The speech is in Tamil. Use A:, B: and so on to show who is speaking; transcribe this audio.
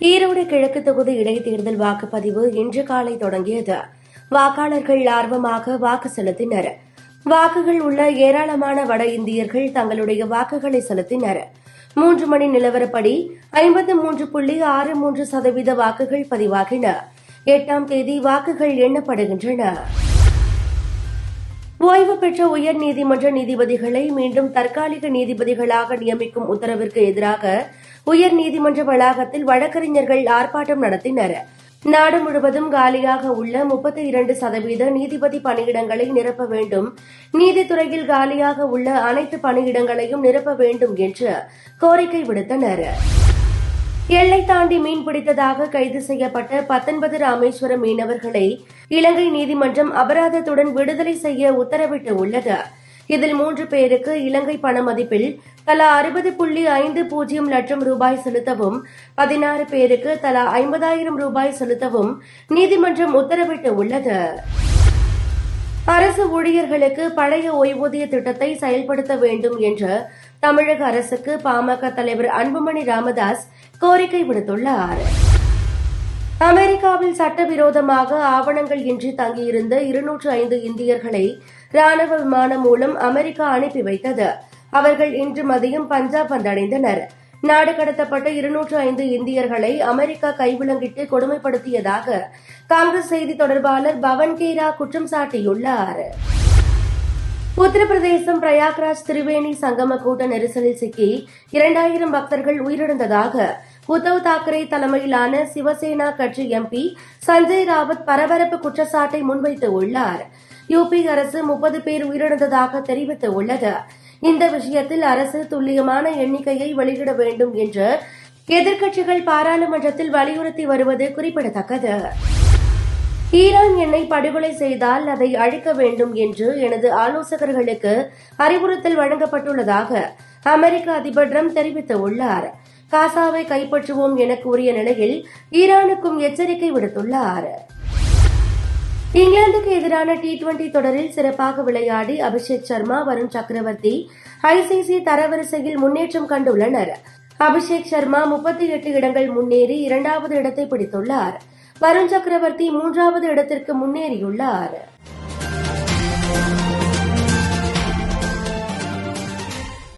A: ஈரோடு கிழக்கு தொகுதி இடைத்தேர்தல் வாக்குப்பதிவு இன்று காலை தொடங்கியது. வாக்காளர்கள் ஆர்வமாக வாக்கு செலுத்தினர். வாக்குகள் உள்ள ஏராளமான வட இந்தியர்கள் தங்களுடைய வாக்குகளை செலுத்தினர். மூன்று மணி நிலவரப்படி ஐம்பத்து மூன்று புள்ளி ஆறு மூன்று சதவீத வாக்குகள் பதிவாகின. எட்டாம் தேதி வாக்குகள் எண்ணப்படுகின்றன. ஓய்வு பெற்ற உயர்நீதிமன்ற நீதிபதிகளை மீண்டும் தற்காலிக நீதிபதிகளாக நியமிக்கும் உத்தரவிற்கு எதிராக உயர்நீதிமன்ற வளாகத்தில் வழக்கறிஞர்கள் ஆர்ப்பாட்டம் நடத்தினர். நாடு முழுவதும் காலியாக உள்ள முப்பத்தி இரண்டு சதவீத நீதிபதி பணியிடங்களை நிரப்ப வேண்டும். நீதித்துறையில் காலியாக உள்ள அனைத்து பணியிடங்களையும் நிரப்ப வேண்டும் என்று கோரிக்கை விடுத்தனர். எல்லை தாண்டி மீன் பிடித்ததாக கைது செய்யப்பட்ட பத்தொன்பது ராமேஸ்வரம் மீனவர்களை இலங்கை நீதிமன்றம் அபராதத்துடன் விடுதலை செய்ய உத்தரவிட்டு உள்ளது. இதில் மூன்று பேருக்கு இலங்கை பண மதிப்பில் தலா அறுபது புள்ளி ஐந்து பூஜ்ஜியம் லட்சம் ரூபாய் செலுத்தவும் பதினாறு பேருக்கு தலா ஐம்பதாயிரம் ரூபாய் செலுத்தவும் நீதிமன்றம் உத்தரவிட்டு உள்ளது. அரசு ஊழியர்களுக்கு பழைய ஓய்வூதிய திட்டத்தை செயல்படுத்த வேண்டும் என்று தமிழக அரசுக்கு பாமக தலைவர் அன்புமணி ராமதாஸ் கோரிக்கை விடுத்துள்ளார். அமெரிக்காவில் சட்டவிரோதமாக ஆவணங்கள் இன்றி தங்கியிருந்த இருநூற்று ஐந்து இந்தியர்களை ராணுவ விமானம் மூலம் அமெரிக்கா அனுப்பி வைத்தது. அவர்கள் இன்று மதியம் பஞ்சாப் வந்தடைந்தனா் நாடு கடத்தப்பட்ட இருநூற்று ஐந்து இந்தியர்களை அமெரிக்கா கைவிலங்கிட்டு கொடுமைப்படுத்தியதாக காங்கிரஸ் செய்தி தொடர்பாளர் பவன் கேரா குற்றம் சாட்டியுள்ளார். உத்தரப்பிரதேசம் பிரயாக்ராஜ் திரிவேணி சங்கம கூட்ட நெரிசலில் சிக்கி இரண்டாயிரம் பக்தர்கள் உயிரிழந்ததாக உத்தவ் தாக்கரே தலைமையிலான சிவசேனா கட்சி எம்பி சஞ்சய் ராவத் பரபரப்பு குற்றச்சாட்டை முன்வைத்து உள்ளார் யுபி அரசு முப்பது பேர் உயிரிழந்ததாக தெரிவித்துள்ளது. இந்த விஷயத்தில் அரசு துல்லியமான எண்ணிக்கையை வெளியிட வேண்டும் என்று எதிர்க்கட்சிகள் பாராளுமன்றத்தில் வலியுறுத்தி வருவது குறிப்பிடத்தக்கது. ஈரான் என்னை படுகொலை செய்தால் அதை அழிக்க வேண்டும் என்று எனது ஆலோசகர்களுக்கு அறிவுறுத்தல் வழங்கப்பட்டுள்ளதாக அமெரிக்க அதிபர் ட்ரம்ப் தெரிவித்துள்ளார். காசாவை கைப்பற்றுவோம் என கூறிய நிலையில் ஈரானுக்கும் எச்சரிக்கை விடுத்துள்ளார். இங்கிலாந்துக்கு எதிரான டி டுவெண்டி தொடரில் சிறப்பாக விளையாடி அபிஷேக் சர்மா வருண் சக்கரவர்த்தி ஐசிசி தரவரிசையில் முன்னேற்றம் கண்டுள்ளனர். அபிஷேக் சர்மா முப்பத்தி எட்டு இடங்கள் முன்னேறி இரண்டாவது இடத்தை பிடித்துள்ளார். வருண் சக்கரவர்த்தி மூன்றாவது இடத்திற்கு முன்னேறியுள்ளார்.